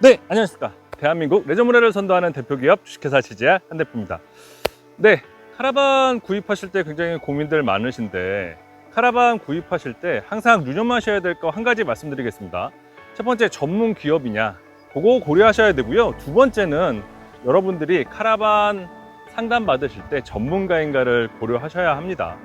네, 안녕하십니까. 대한민국 레저모레를 선도하는 대표기업 주식회사 GGR 한 대표입니다. 네, 카라반 구입하실 때 굉장히 고민들 많으신데 카라반 구입하실 때 항상 유념하셔야 될 거 한 가지 말씀드리겠습니다. 첫 번째 전문 기업이냐 그거 고려하셔야 되고요. 두 번째는 여러분들이 카라반 상담 받으실 때 전문가인가를 고려하셔야 합니다.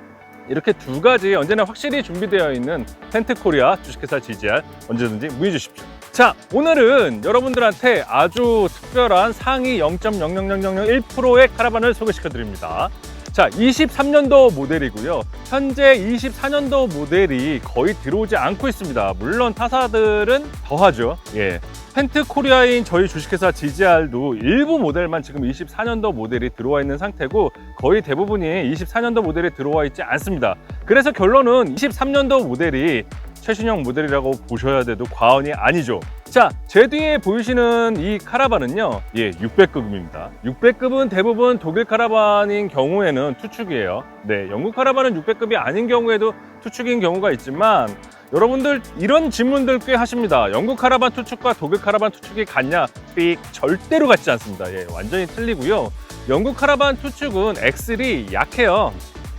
이렇게 두 가지 언제나 확실히 준비되어 있는 텐트코리아 주식회사 GGR 언제든지 문의 주십시오. 자, 오늘은 여러분들한테 아주 특별한 상위 0.00001%의 카라반을 소개시켜 드립니다. 자, 23년도 모델이고요. 현재 24년도 모델이 거의 들어오지 않고 있습니다. 물론 타사들은 더하죠. 예. 펜트 코리아인 저희 주식회사 GGR도 일부 모델만 지금 24년도 모델이 들어와 있는 상태고 거의 대부분이 24년도 모델이 들어와 있지 않습니다. 그래서 결론은 23년도 모델이 최신형 모델이라고 보셔야 돼도 과언이 아니죠. 자, 제 뒤에 보이시는 이 카라반은요, 예, 600급입니다. 600급은 대부분 독일 카라반인 경우에는 투축이에요. 네, 영국 카라반은 600급이 아닌 경우에도 투축인 경우가 있지만, 여러분들 이런 질문들 꽤 하십니다. 영국 카라반 투축과 독일 카라반 투축이 같냐? 삑, 절대로 같지 않습니다. 예, 완전히 틀리고요. 영국 카라반 투축은 엑셀이 약해요.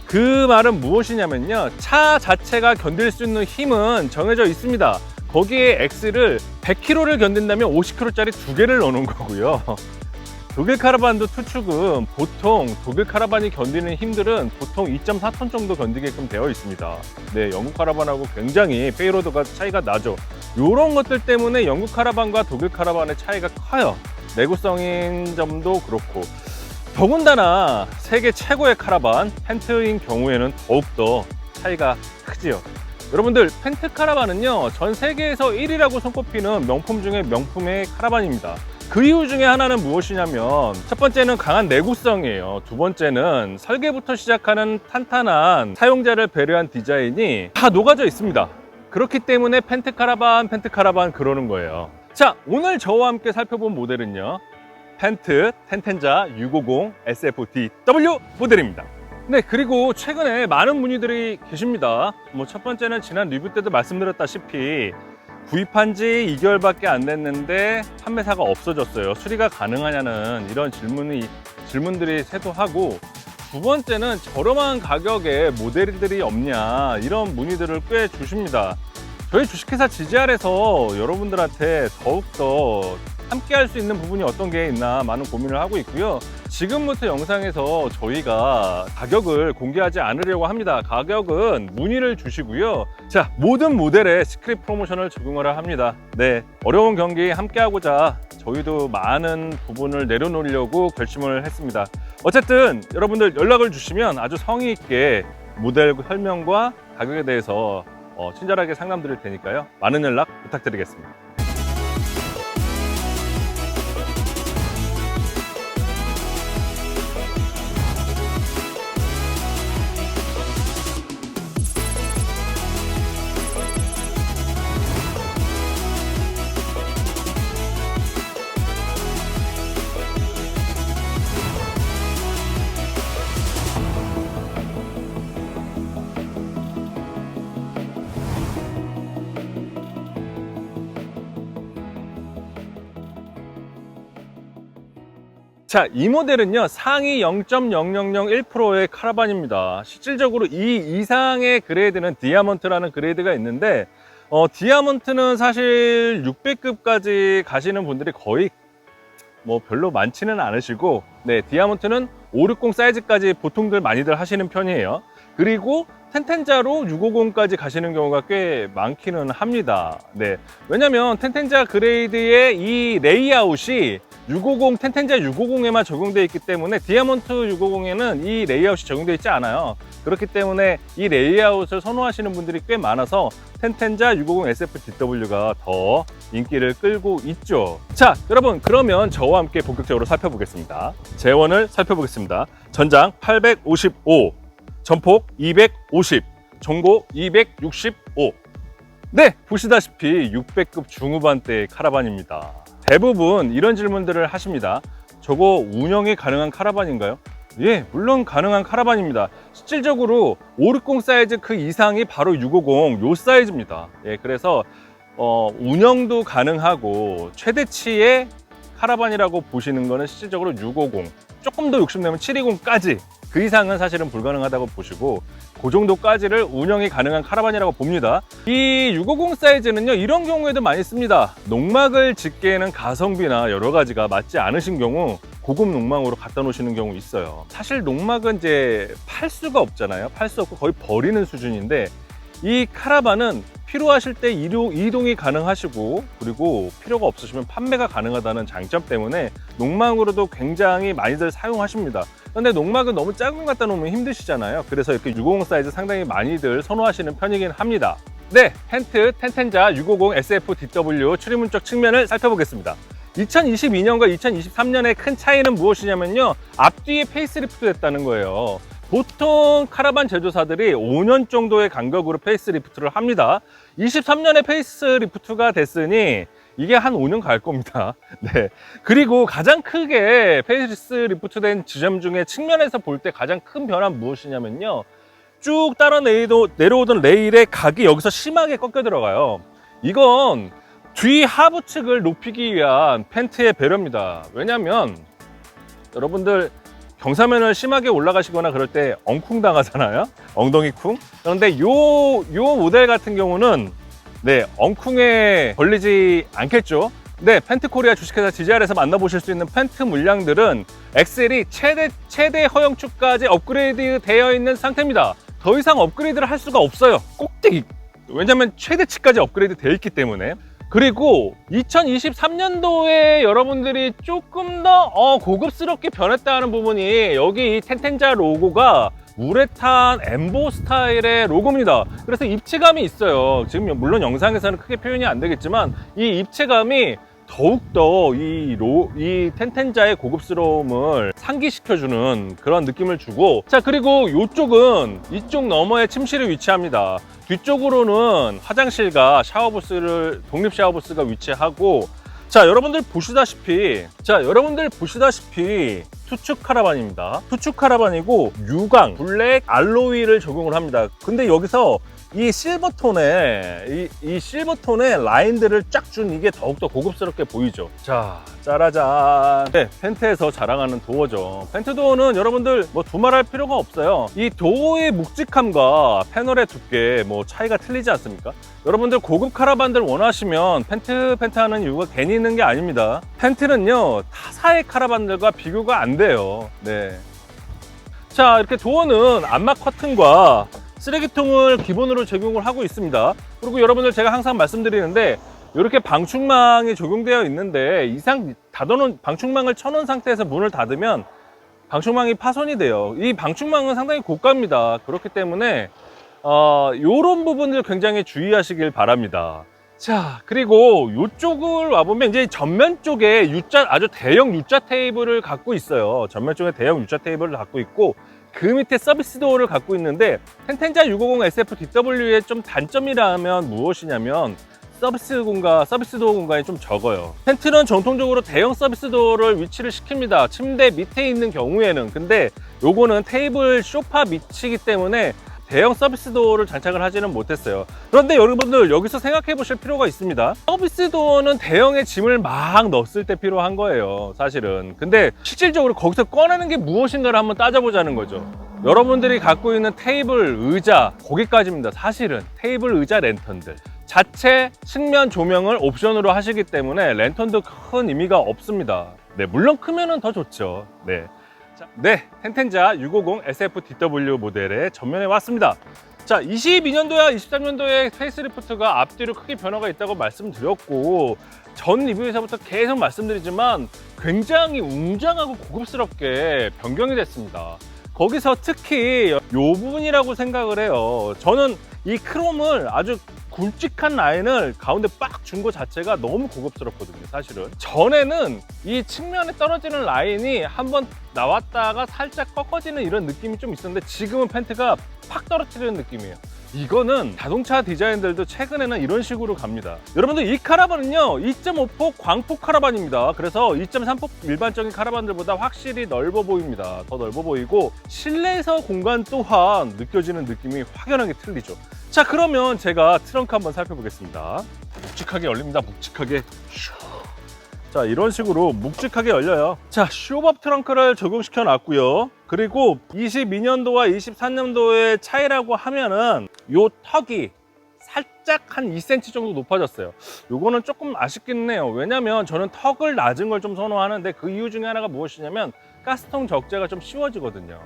그 말은 무엇이냐면요. 차 자체가 견딜 수 있는 힘은 정해져 있습니다. 거기에 X를 100km를 견딘다면 50km짜리 두 개를 넣는 거고요. 독일 카라반도 투축은 보통 독일 카라반이 견디는 힘들은 보통 2.4톤 정도 견디게끔 되어 있습니다. 네, 영국 카라반하고 굉장히 페이로드가 차이가 나죠. 이런 것들 때문에 영국 카라반과 독일 카라반의 차이가 커요. 내구성인 점도 그렇고 더군다나 세계 최고의 카라반 펜트인 경우에는 더욱더 차이가 크지요. 여러분들 펜트 카라반은요 전 세계에서 1위라고 손꼽히는 명품 중에 명품의 카라반입니다. 그 이유 중에 하나는 무엇이냐면 첫 번째는 강한 내구성이에요. 두 번째는 설계부터 시작하는 탄탄한 사용자를 배려한 디자인이 다 녹아져 있습니다. 그렇기 때문에 펜트 카라반, 펜트 카라반 그러는 거예요. 자, 오늘 저와 함께 살펴본 모델은요. 펜트 텐텐자 650 SFDW 모델입니다. 네, 그리고 최근에 많은 문의들이 계십니다. 뭐 첫 번째는 지난 리뷰 때도 말씀드렸다시피 구입한 지 2개월밖에 안 됐는데 판매사가 없어졌어요. 수리가 가능하냐는 이런 질문이 질문들이 쇄도하고 두 번째는 저렴한 가격에 모델들이 없냐 이런 문의들을 꽤 주십니다. 저희 주식회사 GGR에서 여러분들한테 더욱더 함께 할 수 있는 부분이 어떤 게 있나 많은 고민을 하고 있고요. 지금부터 영상에서 저희가 가격을 공개하지 않으려고 합니다. 가격은 문의를 주시고요. 자, 모든 모델에 스크립 프로모션을 적용을 합니다. 네, 어려운 경기 함께 하고자 저희도 많은 부분을 내려놓으려고 결심을 했습니다. 어쨌든 여러분들 연락을 주시면 아주 성의 있게 모델 설명과 가격에 대해서 어, 친절하게 상담 드릴 테니까요. 많은 연락 부탁드리겠습니다. 자, 이 모델은요, 상위 0.0001%의 카라반입니다. 실질적으로 이 이상의 그레이드는 디아몬트라는 그레이드가 있는데, 어, 디아몬트는 사실 600급까지 가시는 분들이 거의 뭐 별로 많지는 않으시고, 네, 디아몬트는 560 사이즈까지 보통들 많이들 하시는 편이에요. 그리고 텐텐자로 650까지 가시는 경우가 꽤 많기는 합니다. 네. 왜냐면 텐텐자 그레이드의 이 레이아웃이 650 텐텐자 650에만 적용되어 있기 때문에 디아몬트 650에는 이 레이아웃이 적용되어 있지 않아요. 그렇기 때문에 이 레이아웃을 선호하시는 분들이 꽤 많아서 텐텐자 650 SFDW가 더 인기를 끌고 있죠. 자, 여러분 그러면 저와 함께 본격적으로 살펴보겠습니다. 재원을 살펴보겠습니다. 전장 855, 전폭 250, 전고 265. 네, 보시다시피 600급 중후반대의 카라반입니다. 대부분 이런 질문들을 하십니다. 저거 운영이 가능한 카라반인가요? 예, 물론 가능한 카라반입니다. 실질적으로 560 사이즈 그 이상이 바로 650 요 사이즈입니다. 예, 그래서 어, 운영도 가능하고 최대치의 카라반이라고 보시는 거는 실질적으로 650 조금 더 욕심내면 720까지 그 이상은 사실은 불가능하다고 보시고 그 정도까지를 운영이 가능한 카라반이라고 봅니다. 이 650 사이즈는요 이런 경우에도 많이 씁니다. 농막을 짓기에는 가성비나 여러 가지가 맞지 않으신 경우 고급 농막으로 갖다 놓으시는 경우 있어요. 사실 농막은 이제 팔 수가 없잖아요. 팔 수 없고 거의 버리는 수준인데 이 카라반은 필요하실 때 이동, 이동이 가능하시고 그리고 필요가 없으시면 판매가 가능하다는 장점 때문에 농막으로도 굉장히 많이들 사용하십니다 근데 농막은 너무 작은 거 갖다 놓으면 힘드시잖아요. 그래서 이렇게 650 사이즈 상당히 많이들 선호하시는 편이긴 합니다. 네 텐트 텐텐자 650 SF-DW 출입문적 측면을 살펴보겠습니다. 2022년과 2023년의 큰 차이는 무엇이냐면요. 앞뒤에 페이스리프트 됐다는 거예요. 보통 카라반 제조사들이 5년 정도의 간격으로 페이스리프트를 합니다. 23년에 페이스리프트가 됐으니 이게 한 5년 갈 겁니다. 네. 그리고 가장 크게 페이스 리프트 된 지점 중에 측면에서 볼 때 가장 큰 변화는 무엇이냐면요. 쭉 따라 내려오던 레일의 각이 여기서 심하게 꺾여 들어가요. 이건 뒤 하부 측을 높이기 위한 펜트의 배려입니다. 왜냐면 여러분들 경사면을 심하게 올라가시거나 그럴 때 엉쿵 당하잖아요. 엉덩이 쿵. 그런데 요, 요 모델 같은 경우는 네, 엉쿵에 걸리지 않겠죠. 네, 펜트 코리아 주식회사 GR에서 만나보실 수 있는 펜트 물량들은 엑셀이 최대, 최대 허용축까지 업그레이드 되어 있는 상태입니다. 더 이상 업그레이드를 할 수가 없어요. 꼭대기. 왜냐면 최대치까지 업그레이드 되어 있기 때문에. 그리고 2023년도에 여러분들이 조금 더 어, 고급스럽게 변했다는 부분이 여기 이 텐텐자 로고가 우레탄 엠보 스타일의 로고입니다. 그래서 입체감이 있어요. 지금 물론 영상에서는 크게 표현이 안 되겠지만 이 입체감이 더욱더 이, 로, 이 텐텐자의 고급스러움을 상기시켜주는 그런 느낌을 주고 자 그리고 이쪽은 이쪽 너머에 침실이 위치합니다. 뒤쪽으로는 화장실과 샤워부스를 독립 샤워부스가 위치하고 자 여러분들 보시다시피 자 여러분들 보시다시피 투축 카라반입니다. 투축 카라반이고 유광 블랙 알로이를 적용을 합니다. 근데 여기서 이 실버톤에 이, 이 실버톤의 라인들을 쫙 준 이게 더욱더 고급스럽게 보이죠. 자. 짜라잔. 네, 펜트에서 자랑하는 도어죠. 펜트 도어는 여러분들 뭐 두말할 필요가 없어요. 이 도어의 묵직함과 패널의 두께 뭐 차이가 틀리지 않습니까? 여러분들 고급 카라반들 원하시면 펜트 펜트 하는 이유가 괜히 있는 게 아닙니다. 펜트는요 타사의 카라반들과 비교가 안 돼요. 네. 자 이렇게 도어는 암막 커튼과 쓰레기통을 기본으로 적용을 하고 있습니다. 그리고 여러분들 제가 항상 말씀드리는데 이렇게 방충망이 적용되어 있는데 이상 닫아놓은 방충망을 쳐놓은 상태에서 문을 닫으면 방충망이 파손이 돼요. 이 방충망은 상당히 고가입니다. 그렇기 때문에 어, 이런 부분들 굉장히 주의하시길 바랍니다. 자, 그리고 이쪽을 와보면 이제 전면 쪽에 U자, 아주 대형 U자 테이블을 갖고 있어요. 전면 쪽에 대형 U자 테이블을 갖고 있고 그 밑에 서비스 도어를 갖고 있는데 텐텐자 650 SF-DW의 좀 단점이라면 무엇이냐면 서비스 공간, 서비스 도어 공간이 좀 적어요. 텐트는 전통적으로 대형 서비스 도어를 위치를 시킵니다. 침대 밑에 있는 경우에는. 근데 요거는 테이블 쇼파 밑이기 때문에 대형 서비스 도어를 장착을 하지는 못했어요. 그런데 여러분들 여기서 생각해 보실 필요가 있습니다. 서비스 도어는 대형의 짐을 막 넣었을 때 필요한 거예요. 사실은. 근데 실질적으로 거기서 꺼내는 게 무엇인가를 한번 따져보자는 거죠. 여러분들이 갖고 있는 테이블, 의자, 거기까지입니다. 사실은 테이블, 의자, 랜턴들. 자체 측면 조명을 옵션으로 하시기 때문에 랜턴도 큰 의미가 없습니다. 네, 물론 크면은 더 좋죠. 네. 자, 네, 텐텐자 650 SF-DW 모델의 전면에 왔습니다. 자, 22년도야 23년도에 페이스리프트가 앞뒤로 크게 변화가 있다고 말씀드렸고 전 리뷰에서부터 계속 말씀드리지만 굉장히 웅장하고 고급스럽게 변경이 됐습니다. 거기서 특히 요 부분이라고 생각을 해요. 저는 이 크롬을 아주 굵직한 라인을 가운데 빡 준 거 자체가 너무 고급스럽거든요, 사실은. 전에는 이 측면에 떨어지는 라인이 한번 나왔다가 살짝 꺾어지는 이런 느낌이 좀 있었는데 지금은 펜트가 팍 떨어뜨리는 느낌이에요. 이거는 자동차 디자인들도 최근에는 이런 식으로 갑니다. 여러분들 이 카라반은요 2.5폭 광폭 카라반입니다. 그래서 2.3폭 일반적인 카라반들보다 확실히 넓어 보입니다. 더 넓어 보이고 실내에서 공간 또한 느껴지는 느낌이 확연하게 틀리죠. 자 그러면 제가 트렁크 한번 살펴보겠습니다. 묵직하게 열립니다. 묵직하게. 슈. 자 이런 식으로 묵직하게 열려요. 자 쇼밥 트렁크를 적용시켜 놨고요. 그리고 22년도와 23년도의 차이라고 하면은 요 턱이 살짝 한 2cm 정도 높아졌어요. 요거는 조금 아쉽긴 해요. 왜냐면 저는 턱을 낮은 걸 좀 선호하는데 그 이유 중에 하나가 무엇이냐면 가스통 적재가 좀 쉬워지거든요.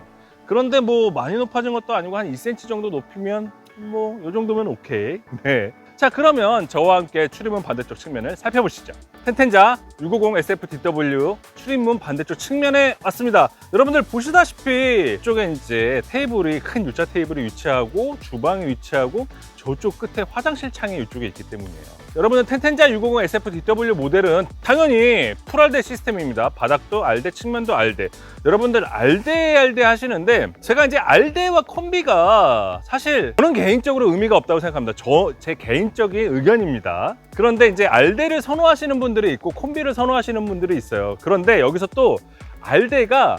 그런데 뭐 많이 높아진 것도 아니고 한 2cm 정도 높이면 뭐 요 정도면 오케이. 네. 자 그러면 저와 함께 출입문 반대쪽 측면을 살펴보시죠. 텐텐자 650 SFDW 출입문 반대쪽 측면에 왔습니다. 여러분들 보시다시피 이쪽에 이제 테이블이 큰 U자 테이블이 위치하고 주방이 위치하고 저쪽 끝에 화장실 창이 이쪽에 있기 때문이에요. 여러분은 텐텐자 650 SFDW 모델은 당연히 풀알대 시스템입니다. 바닥도 알대, 측면도 알대. 여러분들 알대 알대 하시는데 제가 이제 알대와 콤비가 사실 저는 개인적으로 의미가 없다고 생각합니다. 저 제 개인적인 의견입니다. 그런데 이제 알대를 선호하시는 분들이 있고 콤비를 선호하시는 분들이 있어요. 그런데 여기서 또 알대가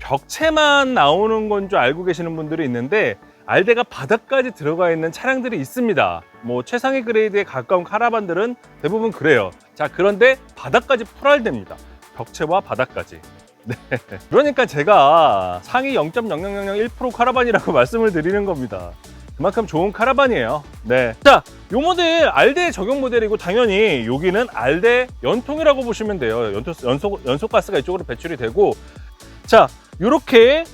벽체만 나오는 건 줄 알고 계시는 분들이 있는데 알대가 바닥까지 들어가 있는 차량들이 있습니다. 뭐 최상위 그레이드에 가까운 카라반들은 대부분 그래요. 자, 그런데 바닥까지 풀알됩니다. 벽체와 바닥까지. 네. 그러니까 제가 상위 0.0001% 카라반이라고 말씀을 드리는 겁니다. 그만큼 좋은 카라반이에요. 네. 자, 요 모델 알대 적용 모델이고 당연히 여기는 알대 연통이라고 보시면 돼요. 연속, 연속, 연속 가스가 이쪽으로 배출이 되고 자, 요렇게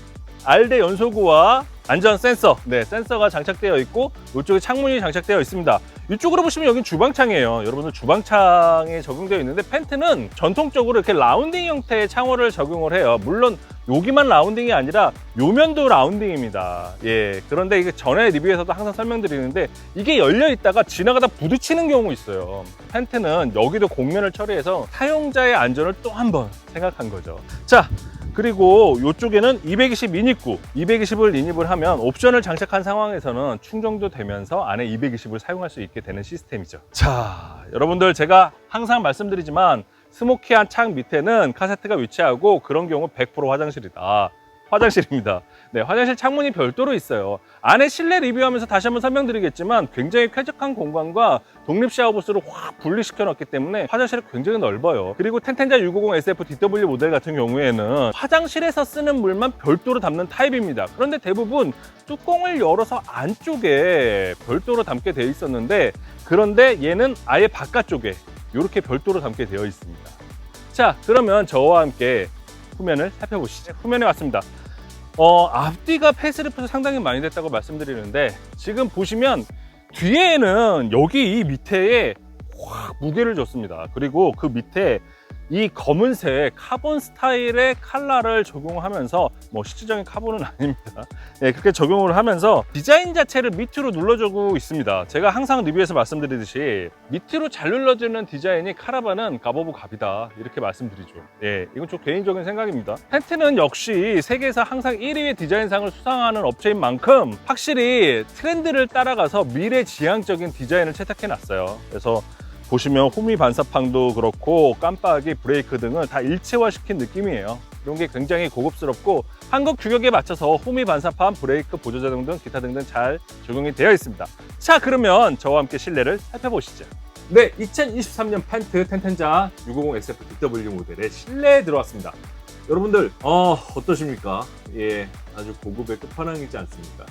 알대 연소구와 안전 센서, 네, 센서가 장착되어 있고 이쪽에 창문이 장착되어 있습니다. 이쪽으로 보시면 여긴 주방창이에요. 여러분들 주방창에 적용되어 있는데 펜트는 전통적으로 이렇게 라운딩 형태의 창호를 적용을 해요. 물론 여기만 라운딩이 아니라 요면도 라운딩입니다. 예. 그런데 이게 전에 리뷰에서도 항상 설명드리는데 이게 열려 있다가 지나가다 부딪히는 경우 있어요. 펜트는 여기도 곡면을 처리해서 사용자의 안전을 또 한 번 생각한 거죠. 자, 그리고 이쪽에는 220 인입구, 220을 인입을 하면 옵션을 장착한 상황에서는 충전도 되면서 안에 220을 사용할 수 있게 되는 시스템이죠. 자, 여러분들 제가 항상 말씀드리지만 스모키한 창 밑에는 카세트가 위치하고 그런 경우 100% 화장실이다. 화장실입니다. 네, 화장실 창문이 별도로 있어요. 안에 실내 리뷰하면서 다시 한번 설명드리겠지만 굉장히 쾌적한 공간과 독립 샤워부스를 확 분리시켜 놨기 때문에 화장실이 굉장히 넓어요. 그리고 텐텐자 650 SF DW 모델 같은 경우에는 화장실에서 쓰는 물만 별도로 담는 타입입니다. 그런데 대부분 뚜껑을 열어서 안쪽에 별도로 담게 되어 있었는데 그런데 얘는 아예 바깥쪽에 이렇게 별도로 담게 되어 있습니다. 자, 그러면 저와 함께 후면을 살펴보시죠. 후면에 왔습니다. 어, 앞뒤가 페이스리프트 상당히 많이 됐다고 말씀드리는데 지금 보시면 뒤에는 여기 이 밑에에 확 무게를 줬습니다. 그리고 그 밑에 이 검은색 카본 스타일의 칼라를 적용하면서 뭐 실질적인 카본은 아닙니다. 네, 그렇게 적용을 하면서 디자인 자체를 밑으로 눌러주고 있습니다. 제가 항상 리뷰에서 말씀드리듯이 밑으로 잘 눌러주는 디자인이 카라반은 갑오브 갑이다 이렇게 말씀드리죠. 예, 이건 좀 개인적인 생각입니다. 펜트는 역시 세계에서 항상 1위의 디자인상을 수상하는 업체인 만큼 확실히 트렌드를 따라가서 미래 지향적인 디자인을 채택해 놨어요. 그래서 보시면 호미 반사판도 그렇고 깜빡이 브레이크 등을 다 일체화시킨 느낌이에요. 이런 게 굉장히 고급스럽고 한국 규격에 맞춰서 호미 반사판, 브레이크, 보조자동 등 기타 등등 잘 적용이 되어 있습니다. 자 그러면 저와 함께 실내를 살펴보시죠. 네, 2023년 펜트 텐텐자 650 SF DW 모델의 실내에 들어왔습니다. 여러분들 어, 어떠십니까? 예, 아주 고급의 끝판왕이지 않습니까?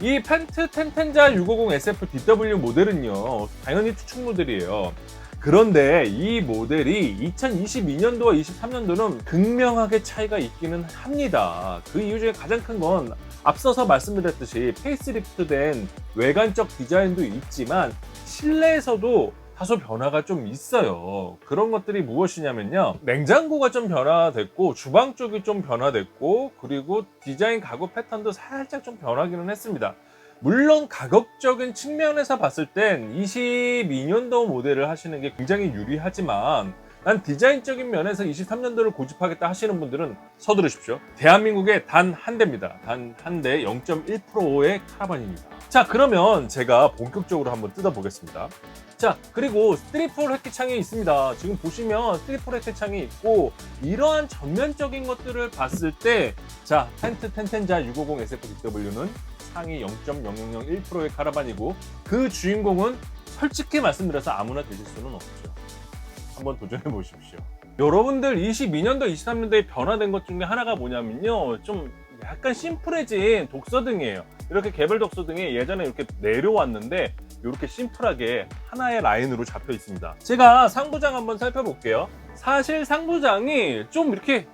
이 펜트 텐텐자 650 SF DW 모델은요 당연히 추측 모델이에요. 그런데 이 모델이 2022년도와 23년도는 극명하게 차이가 있기는 합니다. 그 이유 중에 가장 큰 건 앞서서 말씀드렸듯이 페이스리프트된 외관적 디자인도 있지만 실내에서도 다소 변화가 좀 있어요. 그런 것들이 무엇이냐면요. 냉장고가 좀 변화됐고, 주방 쪽이 좀 변화됐고, 그리고 디자인 가구 패턴도 살짝 좀 변하기는 했습니다. 물론 가격적인 측면에서 봤을 땐 22년도 모델을 하시는 게 굉장히 유리하지만 난 디자인적인 면에서 23년도를 고집하겠다 하시는 분들은 서두르십시오. 대한민국에 단한 대입니다. 단 한 대 0.1%의 카라반입니다. 자, 그러면 제가 본격적으로 한번 뜯어보겠습니다. 자, 그리고 스트리폴 획기창이 있습니다. 지금 보시면 스트리폴 획기창이 있고 이러한 전면적인 것들을 봤을 때 자, 펜트 텐텐자 650 SFDW는 상위 0.0001%의 카라반이고 그 주인공은 솔직히 말씀드려서 아무나 되실 수는 없죠. 한번 도전해 보십시오. 여러분들 22년도, 23년도에 변화된 것 중에 하나가 뭐냐면요. 좀 약간 심플해진 독서등이에요. 이렇게 개별 독서등이 예전에 이렇게 내려왔는데 이렇게 심플하게 하나의 라인으로 잡혀 있습니다. 제가 상부장 한번 살펴볼게요. 사실 상부장이 좀 이렇게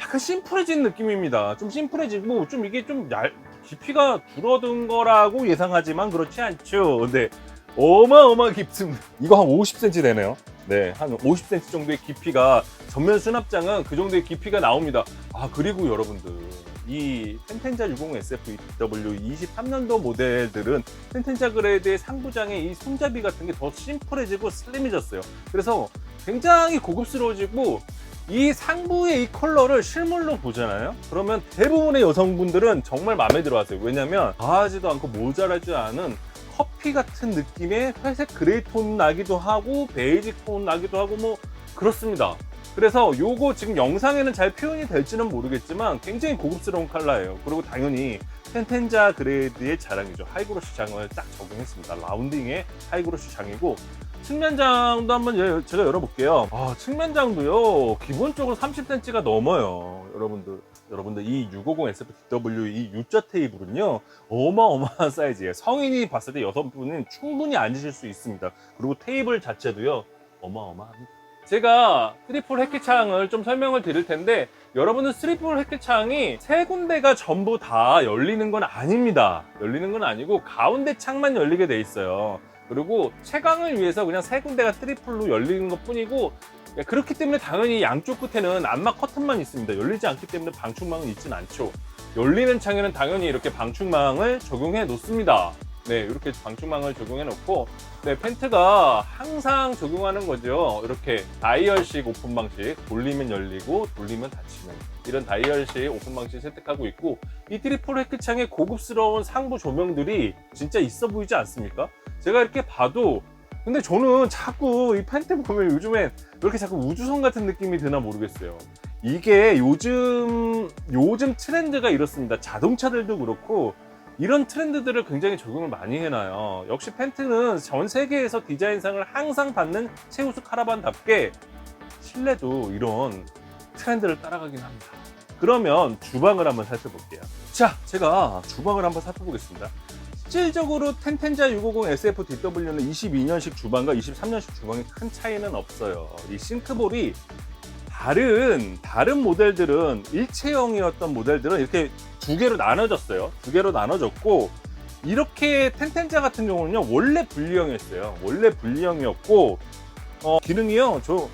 약간 심플해진 느낌입니다. 좀 심플해지고 좀 이게 좀 얇, 깊이가 줄어든 거라고 예상하지만 그렇지 않죠. 근데 어마어마하게 깊습니다. 이거 한 50cm 되네요. 네, 한 50cm 정도의 깊이가 전면 수납장은 그 정도의 깊이가 나옵니다. 아 그리고 여러분들 이 텐텐자 60SFW 23년도 모델들은 텐텐자 그레이드의 상부장의 이 손잡이 같은 게 더 심플해지고 슬림해졌어요. 그래서 굉장히 고급스러워지고 이 상부의 이 컬러를 실물로 보잖아요. 그러면 대부분의 여성분들은 정말 마음에 들어 하세요. 왜냐면 과하지도 않고 모자라지 않은 커피 같은 느낌의 회색 그레이 톤 나기도 하고 베이직 톤 나기도 하고 뭐 그렇습니다. 그래서 요거 지금 영상에는 잘 표현이 될지는 모르겠지만 굉장히 고급스러운 컬러예요. 그리고 당연히 텐텐자 그레이드의 자랑이죠. 하이그로시 장을 딱 적용했습니다. 라운딩의 하이그로시 장이고 측면장도 한번 예- 제가 열어볼게요. 아, 측면장도요, 기본적으로 30cm가 넘어요. 여러분들. 여러분들, 이 650SFW 이 U자 테이블은요, 어마어마한 사이즈예요. 성인이 봤을 때 여성분은 충분히 앉으실 수 있습니다. 그리고 테이블 자체도요, 어마어마합니다. 제가 트리플 햇기창을 좀 설명을 드릴 텐데, 여러분은 트리플 햇기창이 세 군데가 전부 다 열리는 건 아닙니다. 열리는 건 아니고, 가운데 창만 열리게 돼 있어요. 그리고 채광을 위해서 그냥 세 군데가 트리플로 열리는 것 뿐이고 예, 그렇기 때문에 당연히 양쪽 끝에는 암막 커튼만 있습니다. 열리지 않기 때문에 방충망은 있진 않죠. 열리는 창에는 당연히 이렇게 방충망을 적용해 놓습니다. 네, 이렇게 방충망을 적용해 놓고 네, 펜트가 항상 적용하는 거죠. 이렇게 다이얼식 오픈 방식 돌리면 열리고 돌리면 닫히는 이런 다이얼식 오픈 방식 선택하고 있고 이 트리플 헤크창의 고급스러운 상부 조명들이 진짜 있어 보이지 않습니까? 제가 이렇게 봐도 근데 저는 자꾸 이 펜트 보면 요즘엔 왜 이렇게 자꾸 우주선 같은 느낌이 드나 모르겠어요. 이게 요즘 요즘 트렌드가 이렇습니다. 자동차들도 그렇고 이런 트렌드들을 굉장히 적용을 많이 해놔요. 역시 펜트는 전 세계에서 디자인상을 항상 받는 최우수 카라반답게 실내도 이런 트렌드를 따라가긴 합니다. 그러면 주방을 한번 살펴볼게요. 자, 제가 주방을 한번 살펴보겠습니다. 실질적으로 텐텐자 650 SFDW는 22년식 주방과 23년식 주방에 큰 차이는 없어요. 이 싱크볼이 다른 다른 모델들은 일체형이었던 모델들은 이렇게 두 개로 나눠졌어요. 두 개로 나눠졌고 이렇게 텐텐자 같은 경우는요 원래 분리형이었어요. 원래 분리형이었고 어, 기능이요 저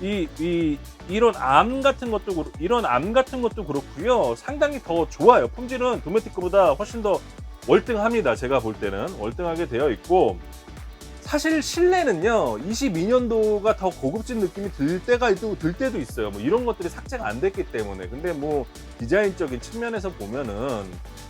이, 이, 이런 암 같은 것도, 그렇- 이런 암 같은 것도 그렇고요. 상당히 더 좋아요. 품질은 도메틱 거보다 훨씬 더 월등합니다. 제가 볼 때는. 월등하게 되어 있고. 사실 실내는요, 22년도가 더 고급진 느낌이 들 때가 있고, 들 때도 있어요. 뭐 이런 것들이 삭제가 안 됐기 때문에. 근데 뭐 디자인적인 측면에서 보면은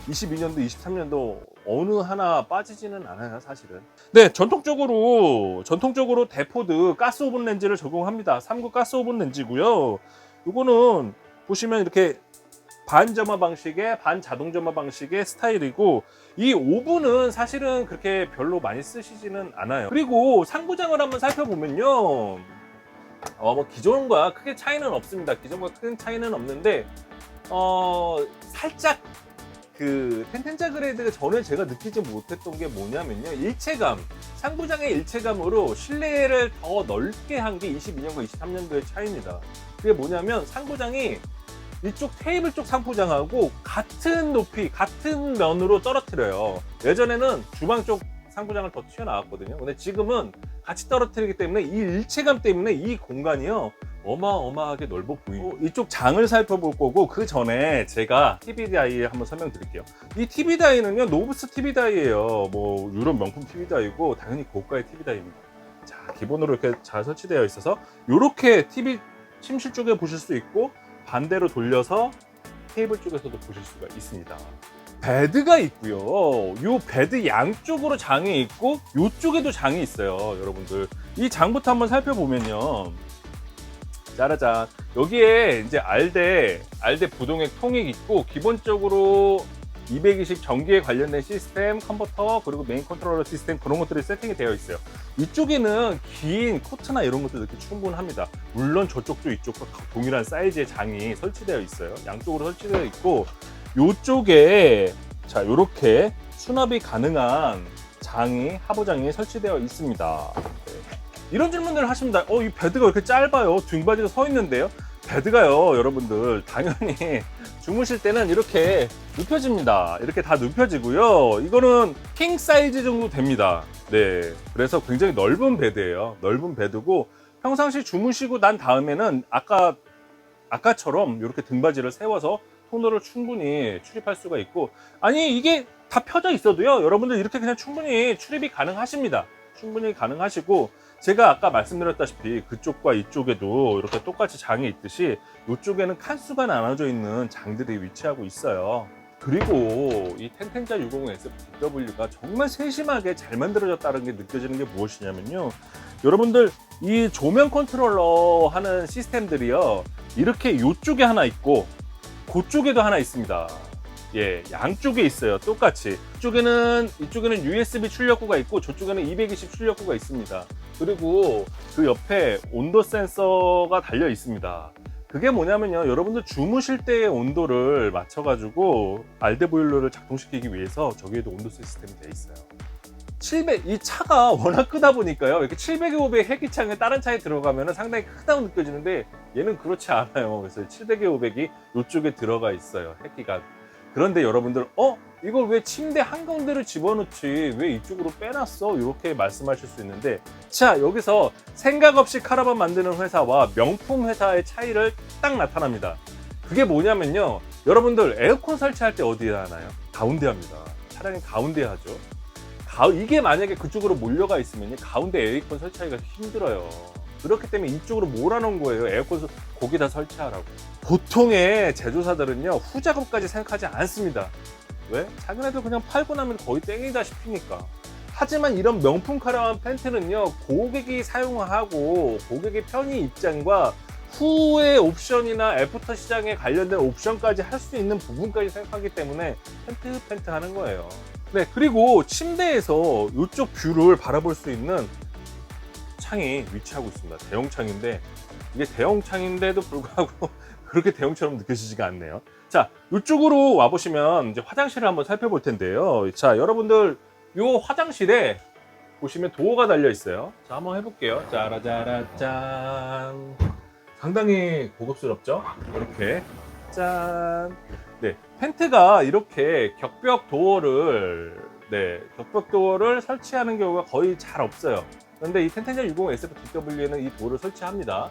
22년도, 23년도 어느 하나 빠지지는 않아요, 사실은. 네, 전통적으로 전통적으로 데포드 가스 오븐 렌즈를 적용합니다. 3구 가스 오븐 렌즈고요. 이거는 보시면 이렇게 반점화 방식의 반자동점화 방식의 스타일이고 이 오븐은 사실은 그렇게 별로 많이 쓰시지는 않아요. 그리고 상부장을 한번 살펴보면요. 어, 뭐 기존과 크게 차이는 없습니다. 기존과 큰 차이는 없는데 어, 살짝 그 텐텐자 그레이드가 전에 제가 느끼지 못했던 게 뭐냐면요. 일체감. 상부장의 일체감으로 실내를 더 넓게 한 게 22년과 23년도의 차이입니다. 그게 뭐냐면 상부장이 이쪽 테이블 쪽 상부장하고 같은 높이, 같은 면으로 떨어뜨려요. 예전에는 주방 쪽 상부장을 더 튀어나왔거든요. 근데 지금은 같이 떨어뜨리기 때문에 이 일체감 때문에 이 공간이요. 어마어마하게 넓어 보이고 이쪽 장을 살펴볼 거고 그 전에 제가 TV 다이 한번 설명드릴게요. 이 TV 다이는요 노브스 TV 다이예요. 뭐 유럽 명품 TV 다이고 당연히 고가의 TV 다이입니다. 자 기본으로 이렇게 잘 설치되어 있어서 이렇게 TV 침실 쪽에 보실 수 있고 반대로 돌려서 테이블 쪽에서도 보실 수가 있습니다. 베드가 있고요. 요 베드 양쪽으로 장이 있고 요쪽에도 장이 있어요, 여러분들. 이 장부터 한번 살펴보면요. 짜라잔. 여기에 이제 알대, 알대 부동액 통액 있고, 기본적으로 220 전기에 관련된 시스템, 컨버터, 그리고 메인 컨트롤러 시스템 그런 것들이 세팅이 되어 있어요. 이쪽에는 긴 코트나 이런 것도 이렇게 충분합니다. 물론 저쪽도 이쪽과 동일한 사이즈의 장이 설치되어 있어요. 양쪽으로 설치되어 있고 이쪽에 자 이렇게 수납이 가능한 장이 하부장이 설치되어 있습니다. 네. 이런 질문들을 하십니다. 어, 이 베드가 왜 이렇게 짧아요? 등받이가 서 있는데요? 베드가요, 여러분들. 당연히 주무실 때는 이렇게 눕혀집니다. 이렇게 다 눕혀지고요. 이거는 킹 사이즈 정도 됩니다. 네. 그래서 굉장히 넓은 베드예요. 넓은 베드고 평상시 주무시고 난 다음에는 아까 아까처럼 이렇게 등받이를 세워서 토너를 충분히 출입할 수가 있고 아니 이게 다 펴져 있어도요 여러분들 이렇게 그냥 충분히 출입이 가능하십니다 충분히 가능하시고 제가 아까 말씀드렸다시피 그쪽과 이쪽에도 이렇게 똑같이 장이 있듯이 이쪽에는 칸수가 나눠져 있는 장들이 위치하고 있어요. 그리고 이 텐텐자 650S BW가 정말 세심하게 잘 만들어졌다는 게 느껴지는 게 무엇이냐면요. 여러분들 이 조명 컨트롤러 하는 시스템들이요. 이렇게 이쪽에 하나 있고 그쪽에도 하나 있습니다. 예, 양쪽에 있어요. 똑같이. 이쪽에는 이쪽에는 USB 출력구가 있고 저쪽에는 220 출력구가 있습니다. 그리고 그 옆에 온도 센서가 달려 있습니다. 그게 뭐냐면요. 여러분들 주무실 때의 온도를 맞춰가지고 알데 보일러를 작동시키기 위해서 저기에도 온도 시스템이 돼 있어요. 700, 이 차가 워낙 크다 보니까요. 이렇게 700에 500 해기창에 다른 차에 들어가면 상당히 크다고 느껴지는데 얘는 그렇지 않아요. 그래서 700에 500이 이쪽에 들어가 있어요. 해기가. 그런데 여러분들, 어? 이걸 왜 침대 한가운데를 집어넣지? 왜 이쪽으로 빼놨어? 이렇게 말씀하실 수 있는데, 자, 여기서 생각 없이 카라반 만드는 회사와 명품 회사의 차이를 딱 나타납니다. 그게 뭐냐면요. 여러분들 에어컨 설치할 때 어디에 하나요? 가운데 합니다. 차량이 가운데 하죠. 가- 이게 만약에 그쪽으로 몰려가 있으면 가운데 에어컨 설치하기가 힘들어요. 그렇기 때문에 이쪽으로 몰아놓은 거예요. 에어컨 설- 거기다 설치하라고. 보통의 제조사들은요 후작업까지 생각하지 않습니다. 왜? 자기네들 그냥 팔고 나면 거의 땡이다 싶으니까. 하지만 이런 명품 카라반 팬트는요 고객이 사용하고 고객의 편의 입장과 후의 옵션이나 애프터 시장에 관련된 옵션까지 할 수 있는 부분까지 생각하기 때문에 팬트 팬트 하는 거예요. 네, 그리고 침대에서 이쪽 뷰를 바라볼 수 있는 창이 위치하고 있습니다. 대형 창인데 이게 대형 창인데도 불구하고 그렇게 대형처럼 느껴지지가 않네요. 자, 이쪽으로 와 보시면 이제 화장실을 한번 살펴볼 텐데요. 자, 여러분들 요 화장실에 보시면 도어가 달려 있어요. 자, 한번 해볼게요. 짜라짜라짠. 상당히 고급스럽죠? 이렇게 짠. 네, 펜트가 이렇게 격벽 도어를 네, 격벽 도어를 설치하는 경우가 거의 잘 없어요. 그런데 이 텐텐자 60 SFTW에는 이 도어를 설치합니다.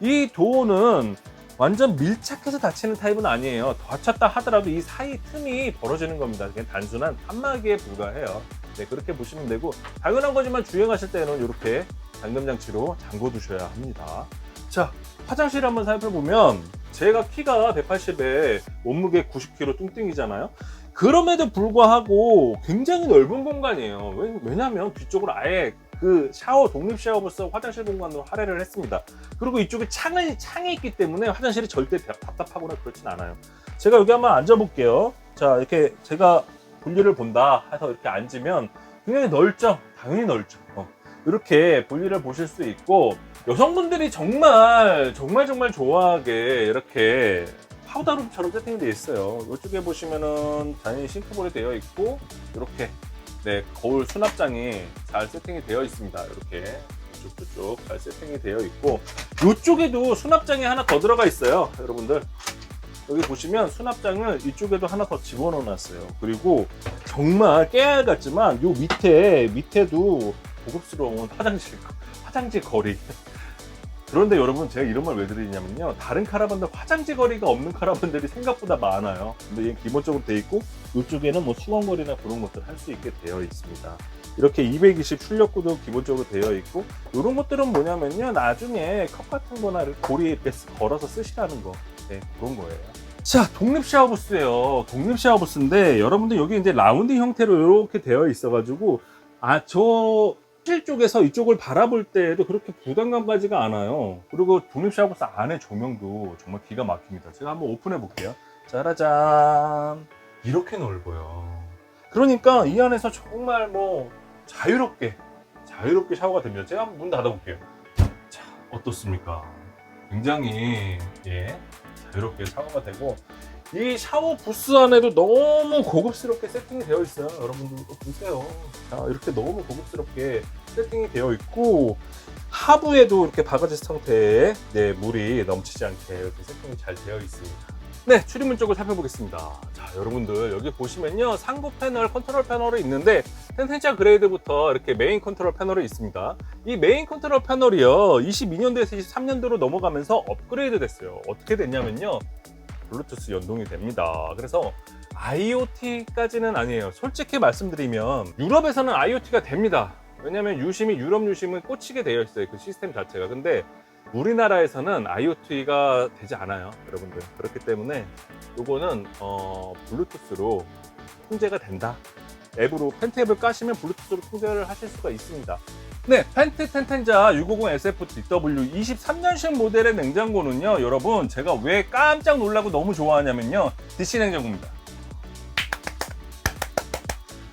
이 도어는 완전 밀착해서 닫히는 타입은 아니에요. 닫혔다 하더라도 이 사이 틈이 벌어지는 겁니다. 그냥 단순한 칸막이에 불과해요. 네, 그렇게 보시면 되고 당연한 거지만 주행하실 때는 이렇게 잠금 장치로 잠궈 두셔야 합니다. 자, 화장실 한번 살펴보면 제가 키가 180에 몸무게 90kg 뚱뚱이잖아요. 그럼에도 불구하고 굉장히 넓은 공간이에요. 왜- 왜냐면 뒤쪽으로 아예 그 샤워 독립 샤워부스 화장실 공간으로 할애를 했습니다. 그리고 이쪽에 창이 창이 있기 때문에 화장실이 절대 다- 답답하거나 그렇진 않아요. 제가 여기 한번 앉아볼게요. 자 이렇게 제가 볼일을 본다 해서 이렇게 앉으면 굉장히 넓죠. 당연히 넓죠. 어. 이렇게 볼일을 보실 수 있고 여성분들이 정말 정말 정말 좋아하게 이렇게 파우더룸처럼 세팅이 되어 있어요. 이쪽에 보시면은 당연히 싱크볼이 되어 있고 이렇게 네 거울 수납장이 잘 세팅이 되어 있습니다. 이렇게 쭉쭉쭉 잘 세팅이 되어 있고 이쪽에도 수납장이 하나 더 들어가 있어요. 여러분들 여기 보시면 수납장을 이쪽에도 하나 더 집어넣어 놨어요. 그리고 정말 깨알 같지만 요 밑에 밑에도 고급스러운 화장실 화장지 거리 그런데 여러분 제가 이런 말 왜 드리냐면요 다른 카라반들 화장지 거리가 없는 카라반들이 생각보다 많아요 근데 얘는 기본적으로 돼 있고 이쪽에는 뭐 수건거리나 그런 것들 할 수 있게 되어 있습니다 이렇게 220 출력구도 기본적으로 되어 있고 이런 것들은 뭐냐면요 나중에 컵 같은 거나 고리에 걸어서 쓰시라는 거 네, 그런 거예요 자 독립 샤워 부스예요 독립 샤워 부스인데 여러분들 여기 이제 라운드 형태로 이렇게 되어 있어 가지고 아저 실 쪽에서 이쪽을 바라볼 때에도 그렇게 부담감 가지가 않아요. 그리고 독립 샤워부스 안에 조명도 정말 기가 막힙니다. 제가 한번 오픈해 볼게요. 짜라잔. 이렇게 넓어요. 그러니까 이 안에서 정말 뭐 자유롭게 자유롭게 샤워가 됩니다. 제가 한번 문 닫아볼게요. 자 어떻습니까? 굉장히 예 자유롭게 샤워가 되고 이 샤워 부스 안에도 너무 고급스럽게 세팅이 되어 있어요. 여러분들도 보세요. 자 이렇게 너무 고급스럽게 세팅이 되어 있고 하부에도 이렇게 바가지 상태에 네, 물이 넘치지 않게 이렇게 세팅이 잘 되어 있습니다. 네, 출입문 쪽을 살펴보겠습니다. 자, 여러분들 여기 보시면요. 상부 패널, 컨트롤 패널이 있는데 텐텐자 그레이드부터 이렇게 메인 컨트롤 패널이 있습니다. 이 메인 컨트롤 패널이요. 22년도에서 23년도로 넘어가면서 업그레이드 됐어요. 어떻게 됐냐면요. 블루투스 연동이 됩니다. 그래서 IoT까지는 아니에요. 솔직히 말씀드리면 유럽에서는 IoT가 됩니다. 왜냐면 유심이 유럽 유심은 꽂히게 되어 있어요. 그 시스템 자체가. 근데 우리나라에서는 IoT가 되지 않아요, 여러분들. 그렇기 때문에 요거는 어, 블루투스로 통제가 된다. 앱으로 펜트 앱을 까시면 블루투스로 통제를 하실 수가 있습니다. 네, 펜트 텐텐자 650 SFDW 23년식 모델의 냉장고는요, 여러분 제가 왜 깜짝 놀라고 너무 좋아하냐면요, DC 냉장고입니다.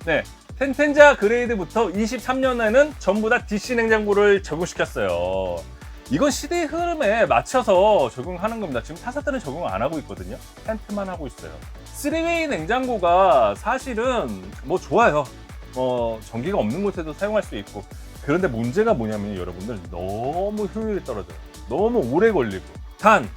네, 텐텐자 그레이드부터 23년에는 전부 다 DC 냉장고를 적용시켰어요. 이건 시대의 흐름에 맞춰서 적용하는 겁니다. 지금 타사들은 적용 안 하고 있거든요. 펜트만 하고 있어요. 3웨이 냉장고가 사실은 뭐 좋아요. 뭐 전기가 없는 곳에도 사용할 수 있고. 그런데 문제가 뭐냐면 여러분들 너무 효율이 떨어져요. 너무 오래 걸리고. 단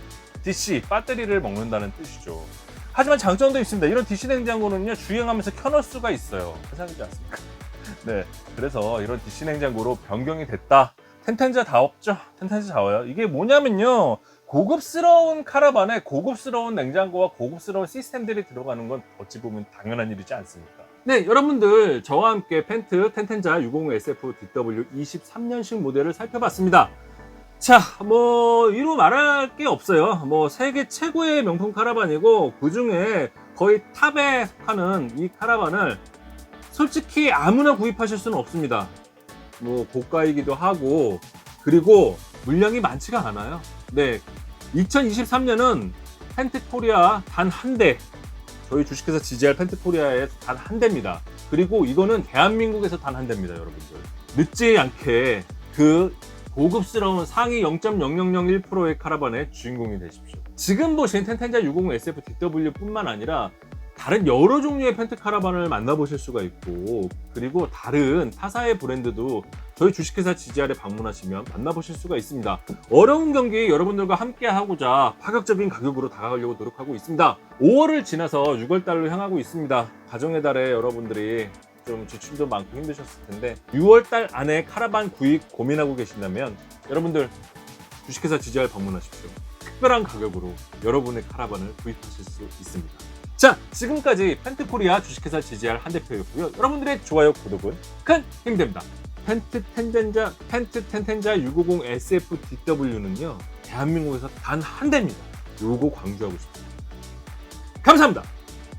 DC 배터리를 먹는다는 뜻이죠. 하지만 장점도 있습니다. 이런 DC 냉장고는요 주행하면서 켜놓을 수가 있어요. 세상이지 않습니까? 네, 그래서 이런 DC 냉장고로 변경이 됐다. 텐텐자 다 없죠? 텐텐자 자워요. 이게 뭐냐면요. 고급스러운 카라반에 고급스러운 냉장고와 고급스러운 시스템들이 들어가는 건 어찌 보면 당연한 일이지 않습니까? 네, 여러분들 저와 함께 펜트 텐텐자 650 SF DW 23년식 모델을 살펴봤습니다. 자, 뭐 이루 말할 게 없어요. 뭐 세계 최고의 명품 카라반이고 그 중에 거의 탑에 속하는 이 카라반을 솔직히 아무나 구입하실 수는 없습니다. 뭐 고가이기도 하고 그리고 물량이 많지가 않아요. 네, 2023년은 펜트코리아 단 한 대, 저희 주식회사 GGR 펜트코리아에 단 한 대입니다. 그리고 이거는 대한민국에서 단 한 대입니다, 여러분들. 늦지 않게 그 고급스러운 상위 0.0001%의 카라반의 주인공이 되십시오. 지금 보신 텐텐자 650 SF DW뿐만 아니라 다른 여러 종류의 펜트 카라반을 만나보실 수가 있고 그리고 다른 타사의 브랜드도 저희 주식회사 GGR에 방문하시면 만나보실 수가 있습니다. 어려운 경기 여러분들과 함께 하고자 파격적인 가격으로 다가가려고 노력하고 있습니다. 5월을 지나서 6월 달로 향하고 있습니다. 가정의 달에 여러분들이 좀 지출도 많고 힘드셨을 텐데 6월 달 안에 카라반 구입 고민하고 계신다면 여러분들 주식회사 GGR 방문하십시오. 특별한 가격으로 여러분의 카라반을 구입하실 수 있습니다. 자, 지금까지 펜트코리아 주식회사 GGR 한 대표였고요. 여러분들의 좋아요, 구독은 큰 힘이 됩니다. 펜트 텐텐자, 펜트 텐텐자 650 SF DW는요, 대한민국에서 단 한 대입니다. 요거 강조하고 싶습니다. 감사합니다.